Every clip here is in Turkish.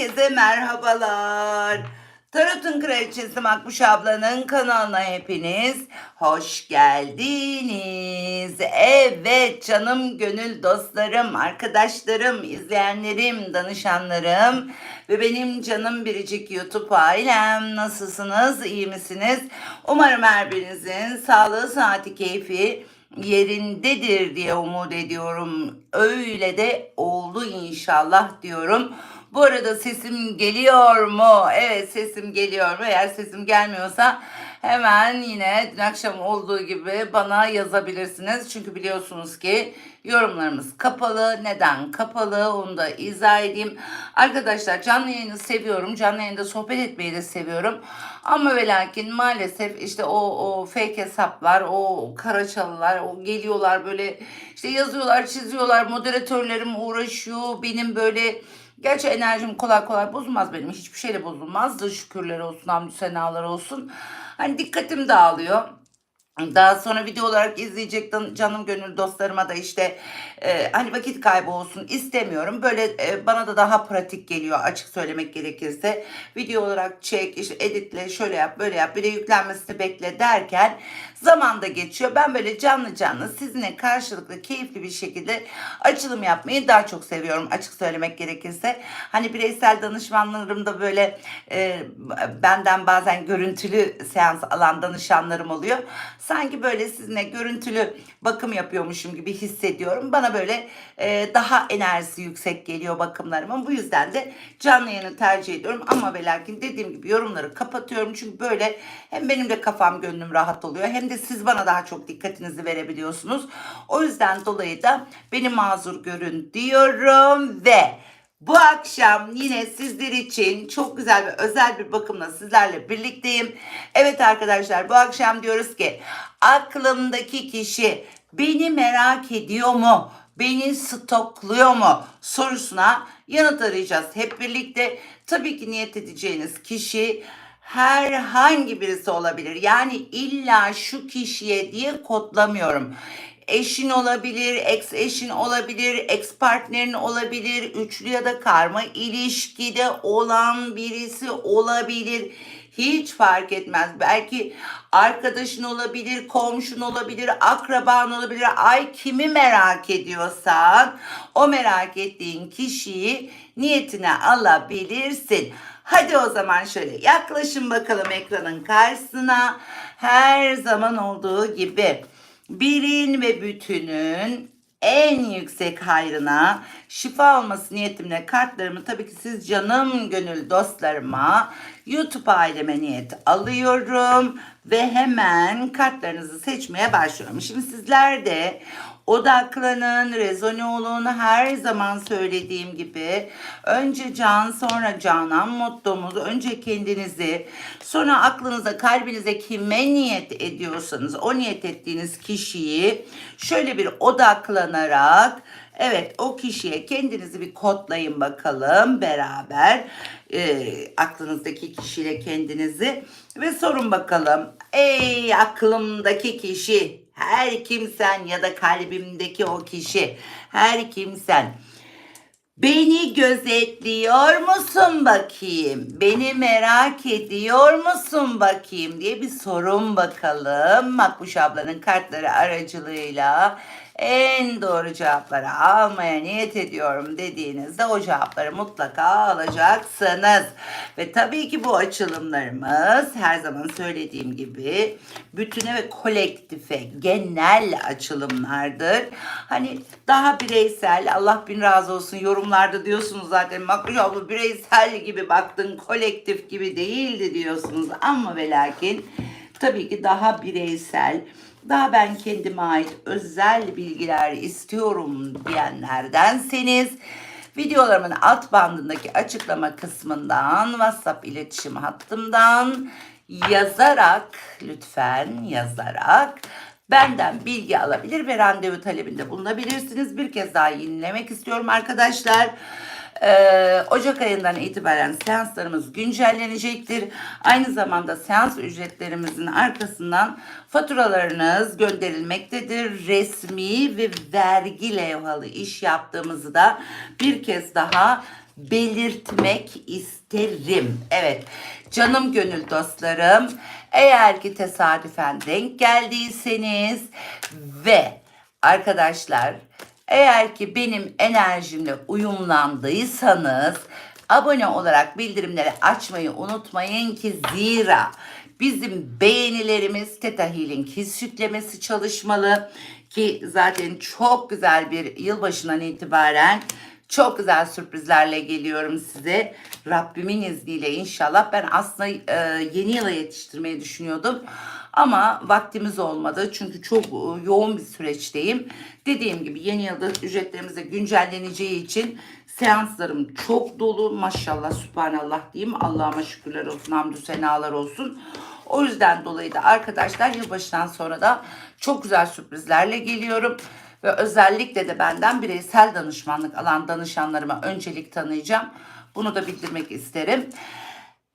Herkese merhabalar. Tarot'un Kraliçesi Makbuş ablanın kanalına hepiniz hoş geldiniz. Evet canım gönül dostlarım, arkadaşlarım, izleyenlerim, danışanlarım ve benim canım biricik YouTube ailem nasılsınız, iyi misiniz? Umarım her birinizin sağlığı, saati, keyfi yerindedir diye umut ediyorum. Öyle de oldu inşallah diyorum. Bu arada sesim geliyor mu? Evet sesim geliyor mu? Eğer sesim gelmiyorsa hemen yine dün akşam olduğu gibi bana yazabilirsiniz. Çünkü biliyorsunuz ki yorumlarımız kapalı. Neden kapalı? Onu da izah edeyim. Arkadaşlar canlı yayını seviyorum. Canlı yayında sohbet etmeyi de seviyorum. Ama ve lakin maalesef işte o, o fake hesaplar, o karaçalılar, o geliyorlar böyle işte yazıyorlar, çiziyorlar. Moderatörlerim uğraşıyor. Benim böyle Gerçi enerjim kolay kolay bozulmaz benim. Hiçbir şeyle bozulmaz. Da şükürler olsun, hamdü senalar olsun. Hani dikkatim dağılıyor. Daha sonra video olarak izleyecek canım gönül dostlarıma da işte e, hani vakit kaybı olsun istemiyorum. Böyle e, bana da daha pratik geliyor açık söylemek gerekirse. Video olarak çek, işte editle, şöyle yap, böyle yap, bir de yüklenmesini bekle derken zaman da geçiyor. Ben böyle canlı canlı sizinle karşılıklı keyifli bir şekilde açılım yapmayı daha çok seviyorum açık söylemek gerekirse. Hani bireysel danışmanlarımda böyle e, benden bazen görüntülü seans alan danışanlarım oluyor. Sanki böyle sizinle görüntülü bakım yapıyormuşum gibi hissediyorum. Bana böyle e, daha enerjisi yüksek geliyor bakımlarımın. Bu yüzden de canlı yayını tercih ediyorum. Ama ve lakin dediğim gibi yorumları kapatıyorum. Çünkü böyle hem benim de kafam gönlüm rahat oluyor. Hem de siz bana daha çok dikkatinizi verebiliyorsunuz. O yüzden dolayı da beni mazur görün diyorum ve bu akşam yine sizler için çok güzel ve özel bir bakımla sizlerle birlikteyim. Evet arkadaşlar bu akşam diyoruz ki aklımdaki kişi beni merak ediyor mu? Beni stokluyor mu? Sorusuna yanıt arayacağız hep birlikte. Tabii ki niyet edeceğiniz kişi herhangi birisi olabilir. Yani illa şu kişiye diye kodlamıyorum eşin olabilir, ex eşin olabilir, ex partnerin olabilir, üçlü ya da karma ilişkide olan birisi olabilir. Hiç fark etmez. Belki arkadaşın olabilir, komşun olabilir, akraban olabilir. Ay kimi merak ediyorsan o merak ettiğin kişiyi niyetine alabilirsin. Hadi o zaman şöyle yaklaşın bakalım ekranın karşısına. Her zaman olduğu gibi birin ve bütünün en yüksek hayrına şifa olması niyetimle kartlarımı tabii ki siz canım gönül dostlarıma YouTube aileme niyet alıyorum ve hemen kartlarınızı seçmeye başlıyorum. Şimdi sizler de odaklanın, rezone olun. Her zaman söylediğim gibi önce can sonra canan mottomuz. Önce kendinizi sonra aklınıza kalbinize kime niyet ediyorsanız o niyet ettiğiniz kişiyi şöyle bir odaklanarak Evet o kişiye kendinizi bir kodlayın bakalım beraber e, aklınızdaki kişiyle kendinizi ve sorun bakalım. Ey aklımdaki kişi her kimsen ya da kalbimdeki o kişi her kimsen Beni gözetliyor musun bakayım? Beni merak ediyor musun bakayım diye bir sorun bakalım. Makbuş ablanın kartları aracılığıyla en doğru cevapları almaya niyet ediyorum dediğinizde o cevapları mutlaka alacaksınız. Ve tabii ki bu açılımlarımız her zaman söylediğim gibi bütüne ve kolektife genel açılımlardır. Hani daha bireysel Allah bin razı olsun yorumlarda diyorsunuz zaten Makbuş abla bireysel gibi baktın kolektif gibi değildi diyorsunuz ama ve lakin tabii ki daha bireysel daha ben kendime ait özel bilgiler istiyorum diyenlerdenseniz videolarımın alt bandındaki açıklama kısmından WhatsApp iletişim hattımdan yazarak lütfen yazarak benden bilgi alabilir ve randevu talebinde bulunabilirsiniz. Bir kez daha yenilemek istiyorum arkadaşlar. Ee, Ocak ayından itibaren seanslarımız güncellenecektir. Aynı zamanda seans ücretlerimizin arkasından faturalarınız gönderilmektedir. Resmi ve vergi levhalı iş yaptığımızı da bir kez daha belirtmek isterim. Evet canım gönül dostlarım eğer ki tesadüfen denk geldiyseniz ve arkadaşlar eğer ki benim enerjimle uyumlandıysanız abone olarak bildirimleri açmayı unutmayın ki zira bizim beğenilerimiz Theta Healing his yüklemesi çalışmalı ki zaten çok güzel bir yılbaşından itibaren çok güzel sürprizlerle geliyorum size. Rabbimin izniyle inşallah. Ben aslında e, yeni yıla yetiştirmeyi düşünüyordum. Ama vaktimiz olmadı. Çünkü çok e, yoğun bir süreçteyim. Dediğim gibi yeni yılda ücretlerimiz de güncelleneceği için seanslarım çok dolu. Maşallah, subhanallah diyeyim. Allah'ıma şükürler olsun, hamdü senalar olsun. O yüzden dolayı da arkadaşlar yılbaşından sonra da çok güzel sürprizlerle geliyorum. Ve özellikle de benden bireysel danışmanlık alan danışanlarıma öncelik tanıyacağım. Bunu da bildirmek isterim.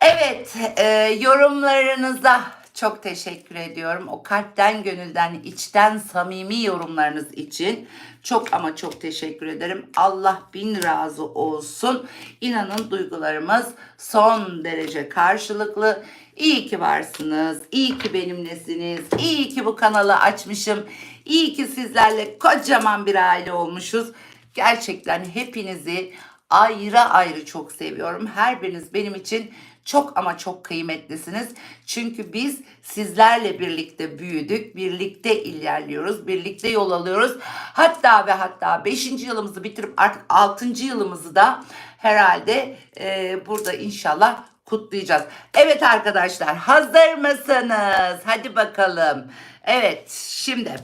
Evet, e, yorumlarınıza çok teşekkür ediyorum. O kalpten, gönülden, içten samimi yorumlarınız için çok ama çok teşekkür ederim. Allah bin razı olsun. İnanın duygularımız son derece karşılıklı. İyi ki varsınız. İyi ki benimlesiniz. İyi ki bu kanalı açmışım. İyi ki sizlerle kocaman bir aile olmuşuz. Gerçekten hepinizi ayrı ayrı çok seviyorum. Her biriniz benim için çok ama çok kıymetlisiniz. Çünkü biz sizlerle birlikte büyüdük, birlikte ilerliyoruz, birlikte yol alıyoruz. Hatta ve hatta 5. yılımızı bitirip artık 6. yılımızı da herhalde e, burada inşallah kutlayacağız. Evet arkadaşlar hazır mısınız? Hadi bakalım. Evet şimdi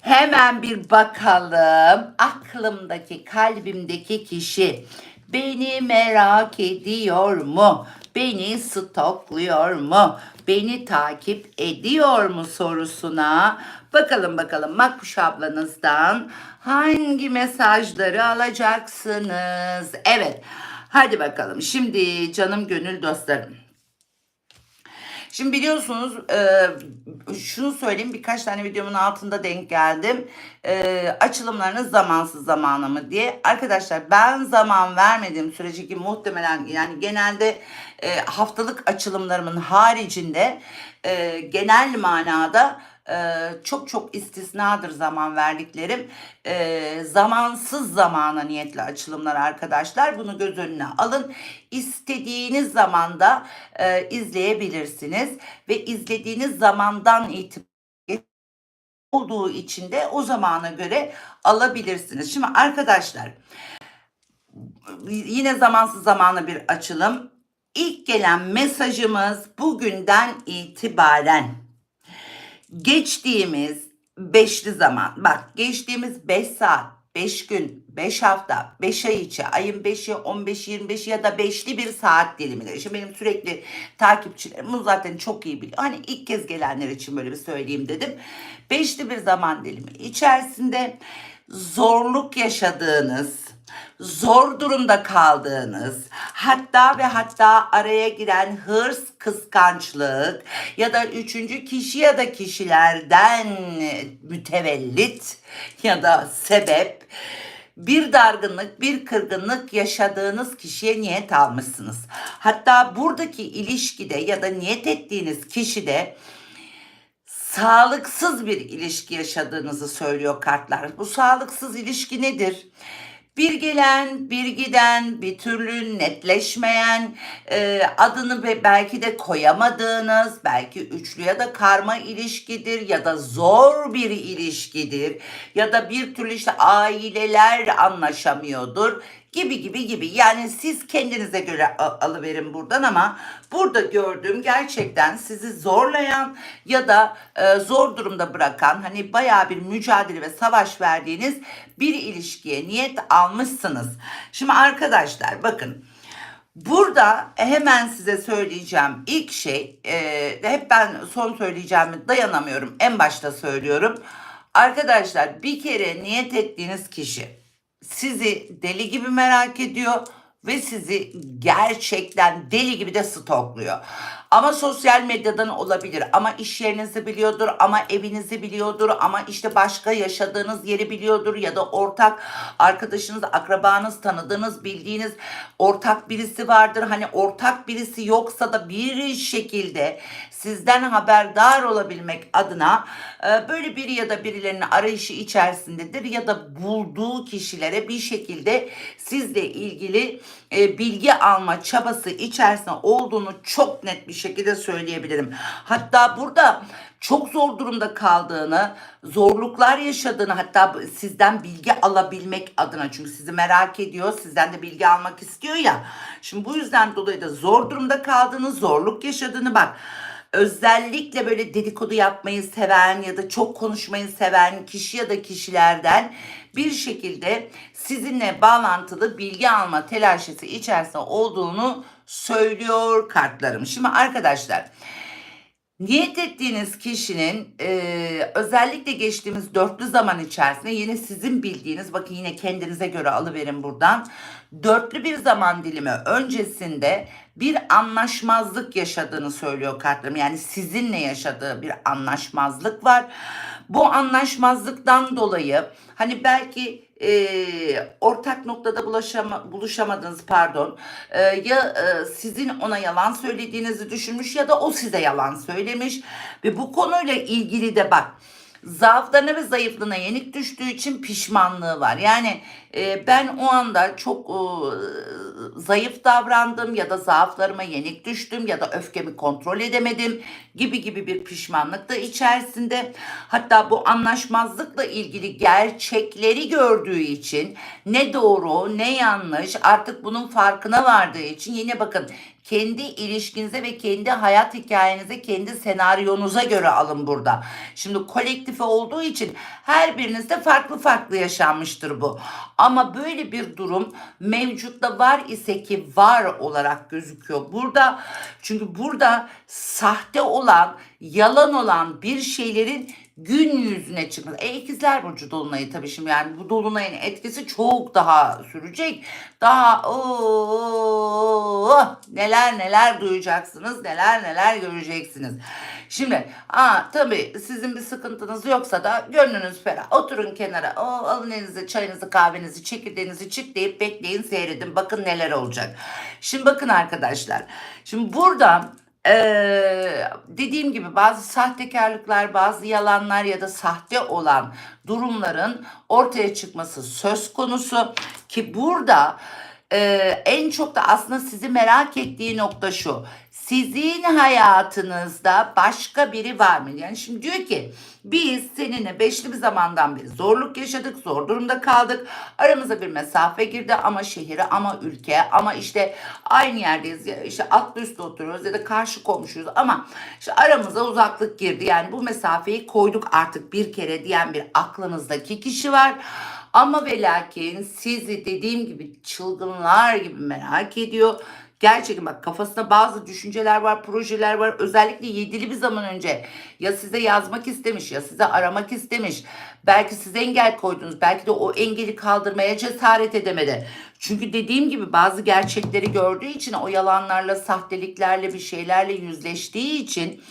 hemen bir bakalım. Aklımdaki kalbimdeki kişi beni merak ediyor mu? Beni stokluyor mu? Beni takip ediyor mu sorusuna bakalım bakalım Makbuş ablanızdan hangi mesajları alacaksınız? Evet. Hadi bakalım. Şimdi canım gönül dostlarım. Şimdi biliyorsunuz e, şunu söyleyeyim birkaç tane videomun altında denk geldim. E, açılımlarınız zamansız zamanı mı diye. Arkadaşlar ben zaman vermediğim sürece ki muhtemelen yani genelde e, haftalık açılımlarımın haricinde e, genel manada ee, çok çok istisnadır zaman verdiklerim. Ee, zamansız zamana niyetli açılımlar arkadaşlar. Bunu göz önüne alın. İstediğiniz zamanda e, izleyebilirsiniz. Ve izlediğiniz zamandan itibaren olduğu için de o zamana göre alabilirsiniz. Şimdi arkadaşlar yine zamansız zamana bir açılım. İlk gelen mesajımız bugünden itibaren geçtiğimiz beşli zaman bak geçtiğimiz 5 saat 5 gün, 5 hafta, 5 ay içi, ayın 5'i, 15'i, 25'i ya da 5'li bir saat dilimidir. Şimdi benim sürekli takipçilerim bunu zaten çok iyi biliyor. Hani ilk kez gelenler için böyle bir söyleyeyim dedim. 5'li bir zaman dilimi içerisinde zorluk yaşadığınız, zor durumda kaldığınız, hatta ve hatta araya giren hırs, kıskançlık ya da üçüncü kişi ya da kişilerden mütevellit ya da sebep bir dargınlık, bir kırgınlık yaşadığınız kişiye niyet almışsınız. Hatta buradaki ilişkide ya da niyet ettiğiniz kişide sağlıksız bir ilişki yaşadığınızı söylüyor kartlar. Bu sağlıksız ilişki nedir? Bir gelen, bir giden, bir türlü netleşmeyen, e, adını belki de koyamadığınız, belki üçlü ya da karma ilişkidir ya da zor bir ilişkidir ya da bir türlü işte aileler anlaşamıyordur gibi gibi gibi. Yani siz kendinize göre alıverin buradan ama burada gördüğüm gerçekten sizi zorlayan ya da e, zor durumda bırakan hani baya bir mücadele ve savaş verdiğiniz bir ilişkiye niyet almışsınız. Şimdi arkadaşlar bakın Burada hemen size söyleyeceğim ilk şey, e, hep ben son söyleyeceğimi dayanamıyorum, en başta söylüyorum. Arkadaşlar bir kere niyet ettiğiniz kişi sizi deli gibi merak ediyor ve sizi gerçekten deli gibi de stokluyor. Ama sosyal medyadan olabilir. Ama iş yerinizi biliyordur. Ama evinizi biliyordur. Ama işte başka yaşadığınız yeri biliyordur. Ya da ortak arkadaşınız, akrabanız, tanıdığınız, bildiğiniz ortak birisi vardır. Hani ortak birisi yoksa da bir şekilde sizden haberdar olabilmek adına e, böyle biri ya da birilerinin arayışı içerisindedir ya da bulduğu kişilere bir şekilde sizle ilgili e, bilgi alma çabası içerisinde olduğunu çok net bir şekilde söyleyebilirim. Hatta burada çok zor durumda kaldığını, zorluklar yaşadığını hatta sizden bilgi alabilmek adına çünkü sizi merak ediyor, sizden de bilgi almak istiyor ya. Şimdi bu yüzden dolayı da zor durumda kaldığını, zorluk yaşadığını bak özellikle böyle dedikodu yapmayı seven ya da çok konuşmayı seven kişi ya da kişilerden bir şekilde sizinle bağlantılı bilgi alma telaşesi içerisinde olduğunu söylüyor kartlarım. Şimdi arkadaşlar Niyet ettiğiniz kişinin e, özellikle geçtiğimiz dörtlü zaman içerisinde yine sizin bildiğiniz bakın yine kendinize göre alıverin buradan dörtlü bir zaman dilimi öncesinde bir anlaşmazlık yaşadığını söylüyor kartlarım. Yani sizinle yaşadığı bir anlaşmazlık var. Bu anlaşmazlıktan dolayı hani belki e, ortak noktada bulaşama, buluşamadınız pardon E, ya e, sizin ona yalan söylediğinizi düşünmüş ya da o size yalan söylemiş. Ve bu konuyla ilgili de bak zaaflarına ve zayıflığına yenik düştüğü için pişmanlığı var. Yani e, ben o anda çok e, zayıf davrandım ya da zaaflarıma yenik düştüm ya da öfkemi kontrol edemedim gibi gibi bir pişmanlık da içerisinde. Hatta bu anlaşmazlıkla ilgili gerçekleri gördüğü için ne doğru ne yanlış artık bunun farkına vardığı için yine bakın kendi ilişkinize ve kendi hayat hikayenize, kendi senaryonuza göre alın burada. Şimdi kolektife olduğu için her birinizde farklı farklı yaşanmıştır bu. Ama böyle bir durum mevcutta var ise ki var olarak gözüküyor burada. Çünkü burada sahte olan, yalan olan bir şeylerin gün yüzüne çıkması. E ikizler burcu dolunayı tabii şimdi yani bu dolunayın etkisi çok daha sürecek. Daha oh, neler neler duyacaksınız, neler neler göreceksiniz. Şimdi aa, tabii sizin bir sıkıntınız yoksa da gönlünüz ferah. Oturun kenara. O, alın elinize çayınızı, kahvenizi, çekirdeğinizi çık deyip bekleyin seyredin. Bakın neler olacak. Şimdi bakın arkadaşlar. Şimdi burada ee, dediğim gibi bazı sahtekarlıklar, bazı yalanlar ya da sahte olan durumların ortaya çıkması söz konusu ki burada e, en çok da aslında sizi merak ettiği nokta şu. Sizin hayatınızda başka biri var mı? Yani şimdi diyor ki biz seninle beşli bir zamandan beri zorluk yaşadık, zor durumda kaldık. Aramıza bir mesafe girdi ama şehire ama ülke ama işte aynı yerdeyiz ya işte altlı üstte oturuyoruz ya da karşı komşuyuz ama işte aramıza uzaklık girdi. Yani bu mesafeyi koyduk artık bir kere diyen bir aklınızdaki kişi var. Ama ve lakin sizi dediğim gibi çılgınlar gibi merak ediyor. Gerçekten bak kafasında bazı düşünceler var, projeler var. Özellikle yedili bir zaman önce ya size yazmak istemiş ya size aramak istemiş. Belki size engel koydunuz. Belki de o engeli kaldırmaya cesaret edemedi. Çünkü dediğim gibi bazı gerçekleri gördüğü için o yalanlarla, sahteliklerle bir şeylerle yüzleştiği için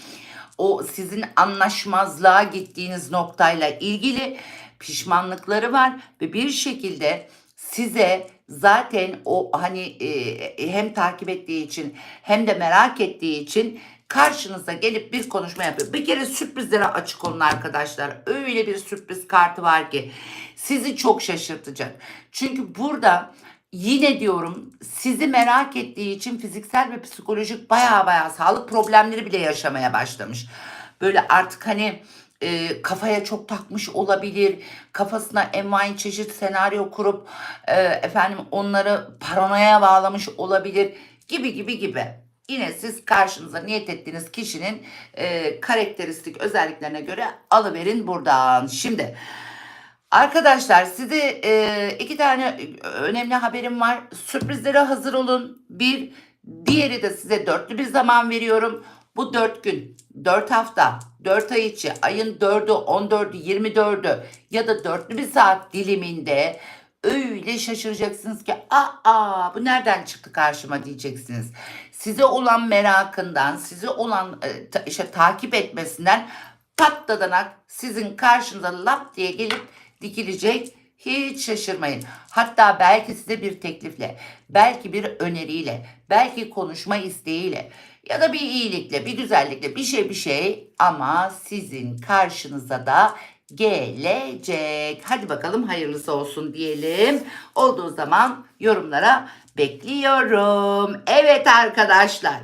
o sizin anlaşmazlığa gittiğiniz noktayla ilgili pişmanlıkları var ve bir şekilde size zaten o hani e, hem takip ettiği için hem de merak ettiği için karşınıza gelip bir konuşma yapıyor. Bir kere sürprizlere açık olun arkadaşlar. Öyle bir sürpriz kartı var ki sizi çok şaşırtacak. Çünkü burada yine diyorum sizi merak ettiği için fiziksel ve psikolojik baya baya sağlık problemleri bile yaşamaya başlamış. Böyle artık hani e, kafaya çok takmış olabilir. Kafasına envai çeşit senaryo kurup e, efendim onları paranoya bağlamış olabilir gibi gibi gibi. Yine siz karşınıza niyet ettiğiniz kişinin e, karakteristik özelliklerine göre alıverin buradan. Şimdi arkadaşlar size e, iki tane önemli haberim var. Sürprizlere hazır olun. Bir, diğeri de size dörtlü bir zaman veriyorum. Bu 4 gün, 4 hafta, 4 ay içi, ayın 4'ü, 14'ü, 24'ü ya da dörtlü bir saat diliminde öyle şaşıracaksınız ki aa bu nereden çıktı karşıma diyeceksiniz. Size olan merakından, size olan e, işte takip etmesinden patladanak sizin karşınıza lap diye gelip dikilecek. Hiç şaşırmayın. Hatta belki size bir teklifle, belki bir öneriyle, belki konuşma isteğiyle ya da bir iyilikle, bir güzellikle, bir şey bir şey ama sizin karşınıza da gelecek. Hadi bakalım hayırlısı olsun diyelim. Olduğu zaman yorumlara bekliyorum. Evet arkadaşlar.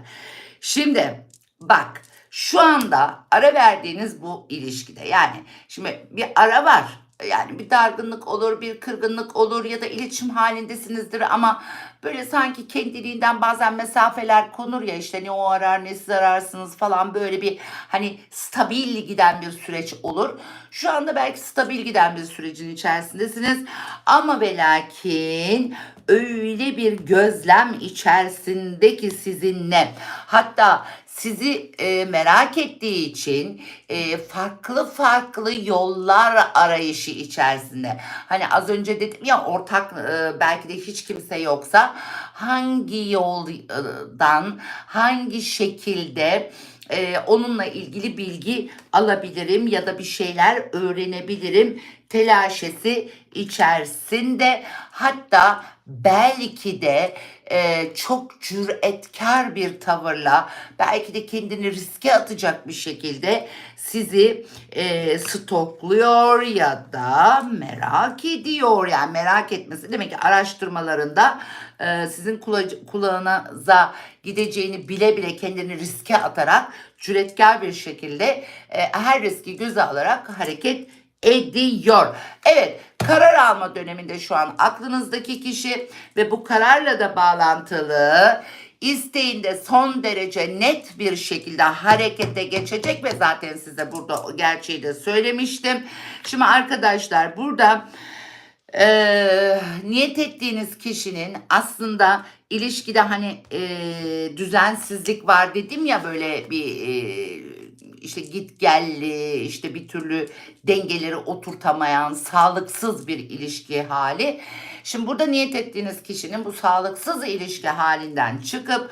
Şimdi bak şu anda ara verdiğiniz bu ilişkide yani şimdi bir ara var. Yani bir dargınlık olur, bir kırgınlık olur ya da iletişim halindesinizdir ama böyle sanki kendiliğinden bazen mesafeler konur ya işte ne o arar ne siz ararsınız falan böyle bir hani stabil giden bir süreç olur. Şu anda belki stabil giden bir sürecin içerisindesiniz ama ve lakin öyle bir gözlem içerisindeki sizinle hatta sizi e, merak ettiği için e, farklı farklı yollar arayışı içerisinde. Hani az önce dedim ya ortak e, belki de hiç kimse yoksa hangi yoldan hangi şekilde e, onunla ilgili bilgi alabilirim ya da bir şeyler öğrenebilirim telaşesi içerisinde hatta belki de e, çok cüretkar bir tavırla belki de kendini riske atacak bir şekilde sizi e, stokluyor ya da merak ediyor. Yani merak etmesi demek ki araştırmalarında e, sizin kula- kulağınıza gideceğini bile bile kendini riske atarak cüretkar bir şekilde e, her riski göze alarak hareket ediyor. Evet karar alma döneminde şu an aklınızdaki kişi ve bu kararla da bağlantılı isteğinde son derece net bir şekilde harekete geçecek ve zaten size burada gerçeği de söylemiştim. Şimdi arkadaşlar burada eee, niyet ettiğiniz kişinin aslında ilişkide hani eee, düzensizlik var dedim ya böyle bir eee, işte git gelli işte bir türlü dengeleri oturtamayan sağlıksız bir ilişki hali. Şimdi burada niyet ettiğiniz kişinin bu sağlıksız ilişki halinden çıkıp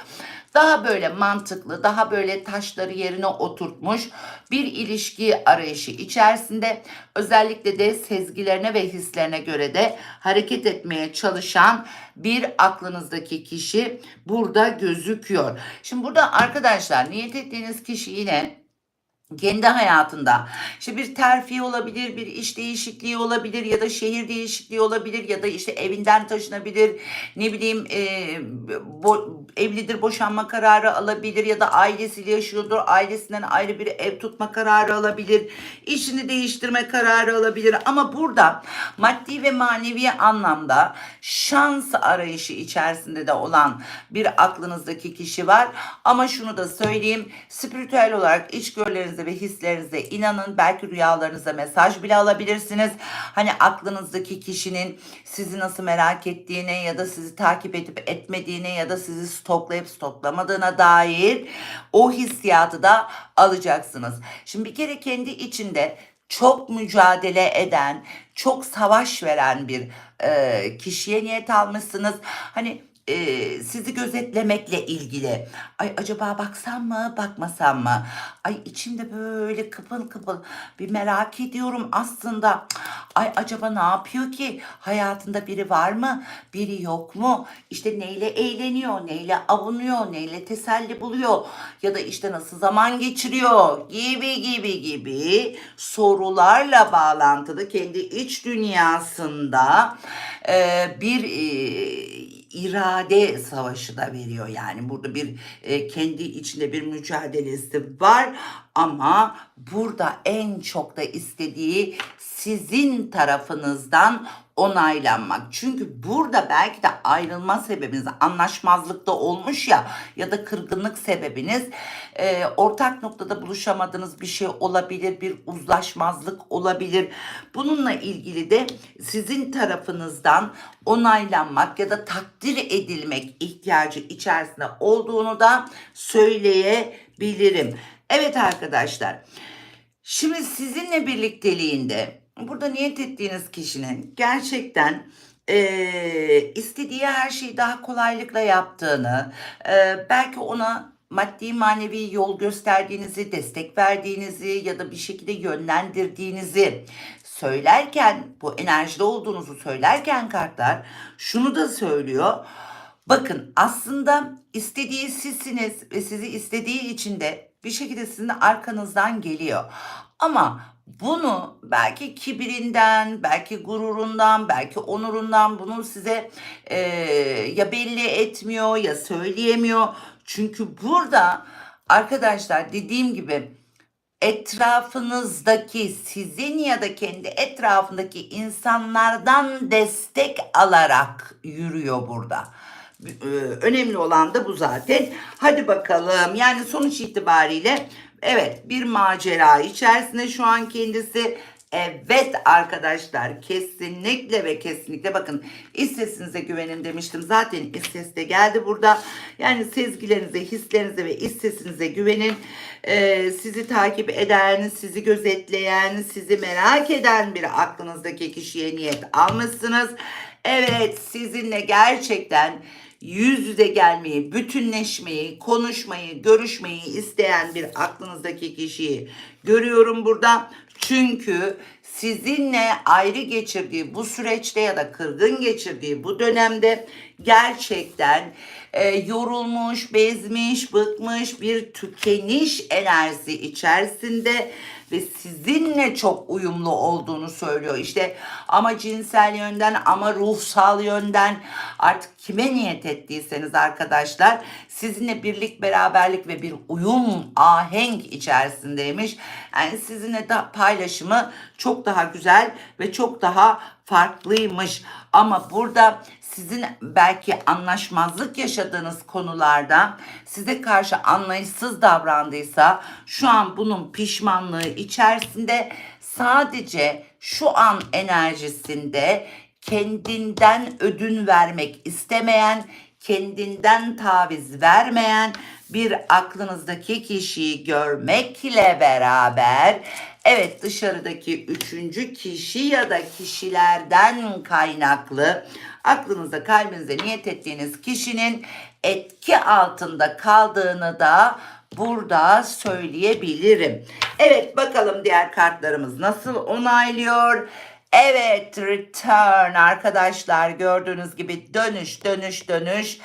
daha böyle mantıklı, daha böyle taşları yerine oturtmuş bir ilişki arayışı içerisinde özellikle de sezgilerine ve hislerine göre de hareket etmeye çalışan bir aklınızdaki kişi burada gözüküyor. Şimdi burada arkadaşlar niyet ettiğiniz kişi yine kendi hayatında. İşte bir terfi olabilir, bir iş değişikliği olabilir ya da şehir değişikliği olabilir ya da işte evinden taşınabilir, ne bileyim e, bo- evlidir boşanma kararı alabilir ya da ailesiyle yaşıyordur, ailesinden ayrı bir ev tutma kararı alabilir, işini değiştirme kararı alabilir. Ama burada maddi ve manevi anlamda şans arayışı içerisinde de olan bir aklınızdaki kişi var. Ama şunu da söyleyeyim spiritüel olarak içgörülerinize ve hislerinize inanın belki rüyalarınıza mesaj bile alabilirsiniz hani aklınızdaki kişinin sizi nasıl merak ettiğine ya da sizi takip edip etmediğine ya da sizi stoklayıp stoklamadığına dair o hissiyatı da alacaksınız. Şimdi bir kere kendi içinde çok mücadele eden, çok savaş veren bir e, kişiye niyet almışsınız. Hani e, sizi gözetlemekle ilgili. Ay acaba baksam mı, bakmasam mı? Ay içimde böyle kıpıl kıpıl bir merak ediyorum aslında. Ay acaba ne yapıyor ki? Hayatında biri var mı? Biri yok mu? İşte neyle eğleniyor, neyle avunuyor, neyle teselli buluyor ya da işte nasıl zaman geçiriyor gibi gibi gibi sorularla bağlantılı kendi iç dünyasında e, bir e, irade savaşı da veriyor. Yani burada bir e, kendi içinde bir mücadelesi var ama burada en çok da istediği sizin tarafınızdan onaylanmak. Çünkü burada belki de ayrılma sebebiniz anlaşmazlıkta olmuş ya ya da kırgınlık sebebiniz e, ortak noktada buluşamadığınız bir şey olabilir, bir uzlaşmazlık olabilir. Bununla ilgili de sizin tarafınızdan onaylanmak ya da takdir edilmek ihtiyacı içerisinde olduğunu da söyleyebilirim. Evet arkadaşlar. Şimdi sizinle birlikteliğinde burada niyet ettiğiniz kişinin gerçekten eee, istediği her şeyi daha kolaylıkla yaptığını, eee, belki ona maddi manevi yol gösterdiğinizi, destek verdiğinizi ya da bir şekilde yönlendirdiğinizi söylerken, bu enerjide olduğunuzu söylerken kartlar şunu da söylüyor. Bakın aslında istediği sizsiniz ve sizi istediği için de bir şekilde sizin arkanızdan geliyor. Ama bunu belki kibirinden, belki gururundan, belki onurundan bunu size eee, ya belli etmiyor ya söyleyemiyor. Çünkü burada arkadaşlar dediğim gibi etrafınızdaki sizin ya da kendi etrafındaki insanlardan destek alarak yürüyor burada. Ee, Önemli olan da bu zaten. Hadi bakalım. Yani sonuç itibariyle evet bir macera içerisinde şu an kendisi. Evet arkadaşlar kesinlikle ve kesinlikle bakın iç sesinize güvenin demiştim. Zaten iç ses de geldi burada. Yani sezgilerinize, hislerinize ve iç sesinize güvenin. Ee, sizi takip eden, sizi gözetleyen, sizi merak eden bir aklınızdaki kişiye niyet almışsınız. Evet sizinle gerçekten yüz yüze gelmeyi, bütünleşmeyi, konuşmayı, görüşmeyi isteyen bir aklınızdaki kişiyi görüyorum burada. Çünkü sizinle ayrı geçirdiği bu süreçte ya da kırgın geçirdiği bu dönemde gerçekten e, yorulmuş, bezmiş, bıkmış bir tükeniş enerjisi içerisinde ve sizinle çok uyumlu olduğunu söylüyor. İşte ama cinsel yönden ama ruhsal yönden artık kime niyet ettiyseniz arkadaşlar sizinle birlik, beraberlik ve bir uyum, ahenk içerisindeymiş. Yani sizinle de paylaşımı çok daha güzel ve çok daha farklıymış. Ama burada sizin belki anlaşmazlık yaşadığınız konularda size karşı anlayışsız davrandıysa şu an bunun pişmanlığı içerisinde sadece şu an enerjisinde kendinden ödün vermek istemeyen, kendinden taviz vermeyen bir aklınızdaki kişiyi görmekle beraber evet dışarıdaki üçüncü kişi ya da kişilerden kaynaklı aklınızda kalbinize niyet ettiğiniz kişinin etki altında kaldığını da burada söyleyebilirim. Evet bakalım diğer kartlarımız nasıl onaylıyor? Evet return arkadaşlar gördüğünüz gibi dönüş dönüş dönüş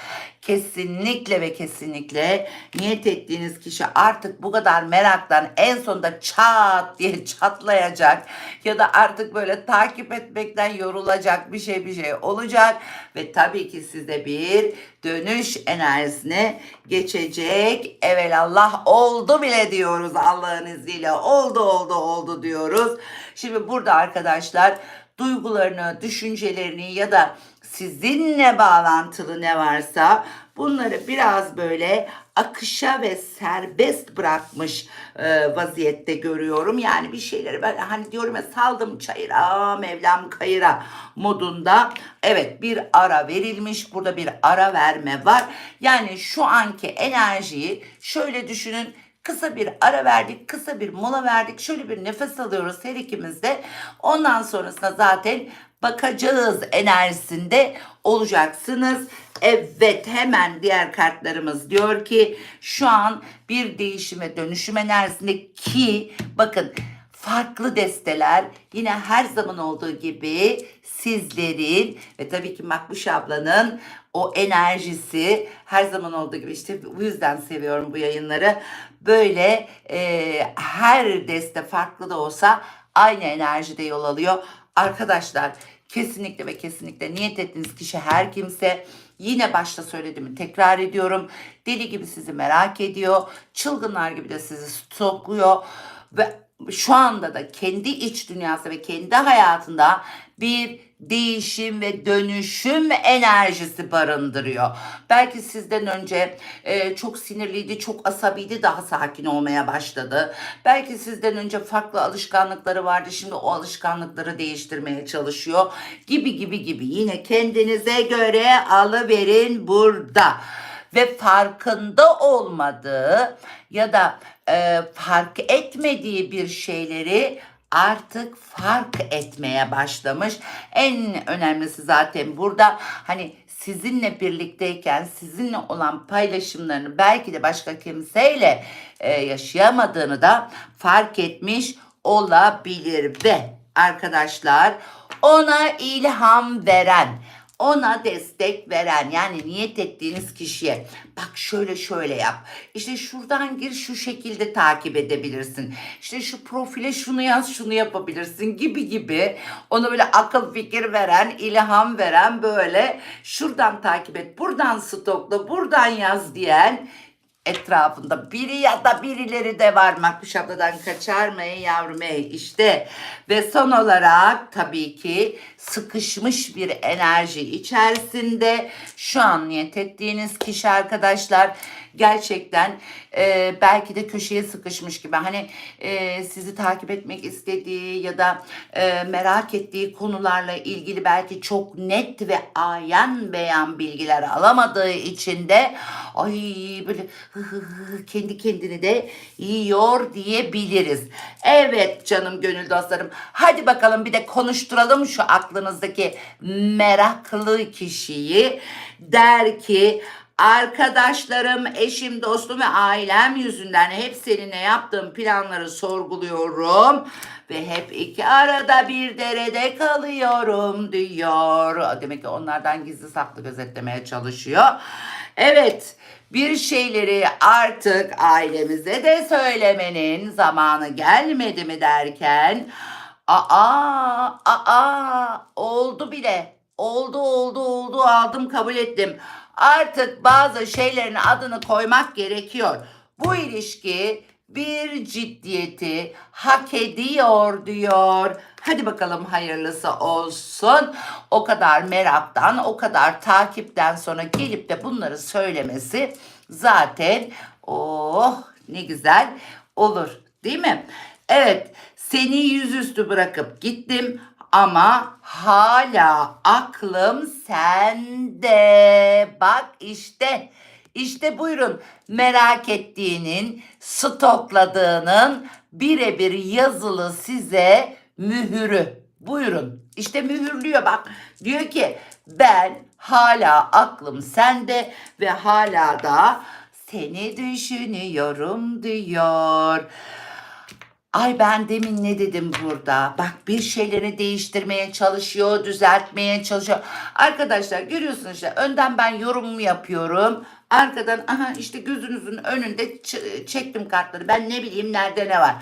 kesinlikle ve kesinlikle niyet ettiğiniz kişi artık bu kadar meraktan en sonunda çat diye çatlayacak ya da artık böyle takip etmekten yorulacak bir şey bir şey olacak ve tabii ki size bir dönüş enerjisine geçecek. Evelallah oldu bile diyoruz Allah'ın izniyle oldu oldu oldu diyoruz. Şimdi burada arkadaşlar duygularını, düşüncelerini ya da sizinle bağlantılı ne varsa bunları biraz böyle akışa ve serbest bırakmış e, vaziyette görüyorum. Yani bir şeyleri ben hani diyorum ya saldım çayıra Mevlam kayıra modunda. Evet bir ara verilmiş burada bir ara verme var. Yani şu anki enerjiyi şöyle düşünün Kısa bir ara verdik, kısa bir mola verdik. Şöyle bir nefes alıyoruz her ikimiz de. Ondan sonrasında zaten bakacağız enerjisinde olacaksınız. Evet hemen diğer kartlarımız diyor ki şu an bir değişim ve dönüşüm enerjisinde ki bakın farklı desteler yine her zaman olduğu gibi sizlerin ve tabii ki Makbuş ablanın o enerjisi her zaman olduğu gibi işte bu yüzden seviyorum bu yayınları. Böyle e, her deste farklı da olsa aynı enerjide yol alıyor. Arkadaşlar kesinlikle ve kesinlikle niyet ettiğiniz kişi her kimse yine başta söylediğimi tekrar ediyorum. Deli gibi sizi merak ediyor. Çılgınlar gibi de sizi stokluyor ve şu anda da kendi iç dünyası ve kendi hayatında bir değişim ve dönüşüm enerjisi barındırıyor. Belki sizden önce e, çok sinirliydi, çok asabiydi, daha sakin olmaya başladı. Belki sizden önce farklı alışkanlıkları vardı, şimdi o alışkanlıkları değiştirmeye çalışıyor. Gibi gibi gibi yine kendinize göre alıverin burada ve farkında olmadığı ya da e, fark etmediği bir şeyleri artık fark etmeye başlamış. En önemlisi zaten burada hani sizinle birlikteyken sizinle olan paylaşımlarını belki de başka kimseyle e, yaşayamadığını da fark etmiş olabilir ve arkadaşlar ona ilham veren ona destek veren yani niyet ettiğiniz kişiye bak şöyle şöyle yap. İşte şuradan gir şu şekilde takip edebilirsin. İşte şu profile şunu yaz şunu yapabilirsin gibi gibi ona böyle akıl fikir veren ilham veren böyle şuradan takip et buradan stokla buradan yaz diyen etrafında biri ya da birileri de var. Makbuş abladan kaçar mı yavrum? Ey işte. Ve son olarak tabii ki sıkışmış bir enerji içerisinde. Şu an niyet ettiğiniz kişi arkadaşlar gerçekten e, belki de köşeye sıkışmış gibi hani e, sizi takip etmek istediği ya da e, merak ettiği konularla ilgili belki çok net ve ayan beyan bilgiler alamadığı için de ay böyle hı hı hı kendi kendini de yiyor diyebiliriz. Evet canım gönül dostlarım hadi bakalım bir de konuşturalım şu aklınızdaki meraklı kişiyi der ki Arkadaşlarım, eşim, dostum ve ailem yüzünden hep seninle yaptığım planları sorguluyorum ve hep iki arada bir derede kalıyorum diyor. Demek ki onlardan gizli saklı gözetlemeye çalışıyor. Evet, bir şeyleri artık ailemize de söylemenin zamanı gelmedi mi derken aa aa oldu bile. Oldu oldu oldu aldım kabul ettim. Artık bazı şeylerin adını koymak gerekiyor. Bu ilişki bir ciddiyeti hak ediyor diyor. Hadi bakalım hayırlısı olsun. O kadar meraktan, o kadar takipten sonra gelip de bunları söylemesi zaten oh ne güzel olur değil mi? Evet seni yüzüstü bırakıp gittim ama hala aklım sende. Bak işte işte buyurun merak ettiğinin, stokladığının birebir yazılı size mühürü. Buyurun işte mühürlüyor bak. Diyor ki ben hala aklım sende ve hala da seni düşünüyorum diyor. Ay ben demin ne dedim burada? Bak bir şeyleri değiştirmeye çalışıyor, düzeltmeye çalışıyor. Arkadaşlar görüyorsunuz işte önden ben yorumumu yapıyorum. Arkadan aha işte gözünüzün önünde çektim kartları. Ben ne bileyim nerede ne var.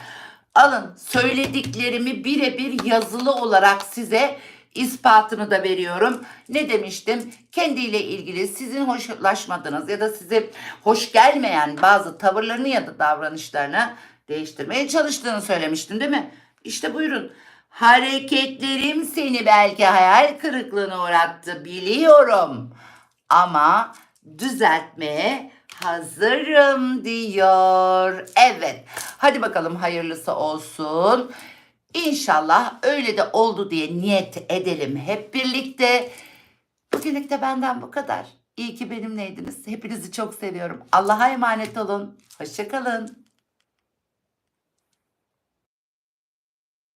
Alın söylediklerimi birebir yazılı olarak size ispatını da veriyorum. Ne demiştim? Kendiyle ilgili sizin hoşlaşmadığınız ya da size hoş gelmeyen bazı tavırlarını ya da davranışlarını değiştirmeye çalıştığını söylemiştim değil mi? İşte buyurun. Hareketlerim seni belki hayal kırıklığına uğrattı biliyorum. Ama düzeltmeye hazırım diyor. Evet. Hadi bakalım hayırlısı olsun. İnşallah öyle de oldu diye niyet edelim hep birlikte. Bugünlük de benden bu kadar. İyi ki benimleydiniz. Hepinizi çok seviyorum. Allah'a emanet olun. Hoşçakalın.